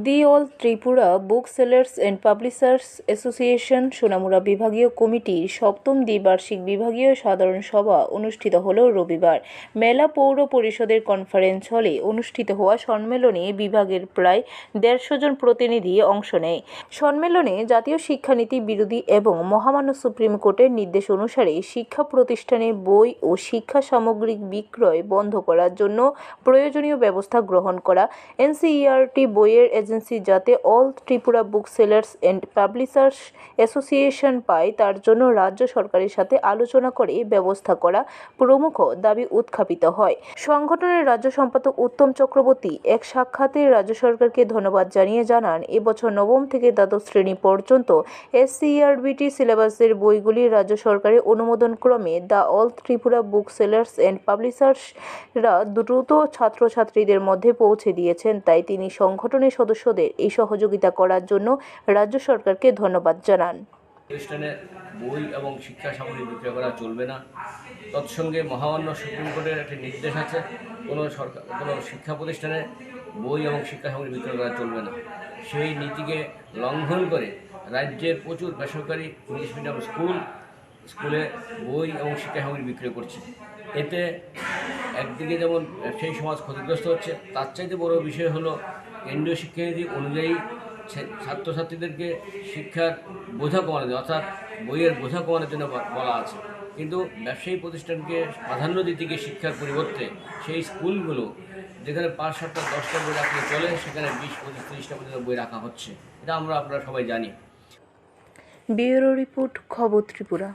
The all Tripura book sellers and publishers association Sonamura বিভাগীয় কমিটির সপ্তম দ্বিবার্ষিক বিভাগীয় সাধারণ সভা অনুষ্ঠিত হল রবিবার। মেলা পৌর পরিষদের কনফারেন্স হলে অনুষ্ঠিত হওয়া সম্মেলনে বিভাগের প্রায় দেড়শো জন প্রতিনিধি অংশ নেয়। সম্মেলনে জাতীয় শিক্ষানীতি বিরোধী এবং মহামান্য সুপ্রিম কোর্টের নির্দেশ অনুসারে শিক্ষা প্রতিষ্ঠানে বই ও শিক্ষা সামগ্রিক বিক্রয় বন্ধ করার জন্য প্রয়োজনীয় ব্যবস্থা গ্রহণ করা, এনসিইআরটি বইয়ের এজেন্সি যাতে all Tripura book sellers and publishers association পায়, তার জন্য রাজ্য সরকারের সাথে আলোচনা করে ব্যবস্থা করা প্রমুখ দাবি উত্থাপিত হয়। সংগঠনের রাজ্য সম্পাদক উত্তম চক্রবর্তী এক সাক্ষাতে রাজ্য সরকারকে ধন্যবাদ জানিয়ে জানান, এবছর নবম থেকে দ্বাদশ শ্রেণি পর্যন্ত এসসিআরবিটি সিলেবাসের বইগুলি রাজ্য সরকারের অনুমোদন ক্রমে the all Tripura book sellers and পাবলিশার্সরা দ্রুত ছাত্রছাত্রীদের মধ্যে পৌঁছে দিয়েছেন, তাই তিনি সংগঠনের সদস্যদের এই সহযোগিতা করার জন্য রাজ্য সরকারকে ধন্যবাদ জানান। প্রতিষ্ঠানে বই এবং শিক্ষা সামগ্রী বিক্রয় করা চলবে না। তৎসঙ্গে মহামান্য সুপ্রিম কোর্টের একটি নির্দেশ আছে, কোনো সরকার, কোনো শিক্ষা প্রতিষ্ঠানে বই এবং শিক্ষা সামগ্রী বিক্রয় করা চলবে না। সেই নীতিকে লঙ্ঘন করে রাজ্যের প্রচুর বেসরকারি ইংলিশ মিডিয়াম স্কুল, স্কুলে বই এবং শিক্ষা সামগ্রী বিক্রয় করছে। এতে একদিকে যেমন সেই সমাজ ক্ষতিগ্রস্ত হচ্ছে, তার চাইতে বড় বিষয় হলো কেন্দ্রীয় শিক্ষানীতি অনুযায়ী ছাত্রছাত্রীদেরকে শিক্ষার বোঝা কমানো যায় অর্থাৎ বইয়ের বোঝা কমানোর জন্য বলা আছে। কিন্তু ব্যবসায়ী প্রতিষ্ঠানকে প্রাধান্য দিতে গিয়ে শিক্ষার পরিবর্তে সেই স্কুলগুলো, যেখানে পাঁচ, সাতটা, দশটা বই রাখলে চলে, সেখানে বিশ, পঁচিশ তিরিশটা পর্যন্ত বই রাখা হচ্ছে। এটা আমরা, আপনারা সবাই জানি। ব্যুরো রিপোর্ট, খবর ত্রিপুরা।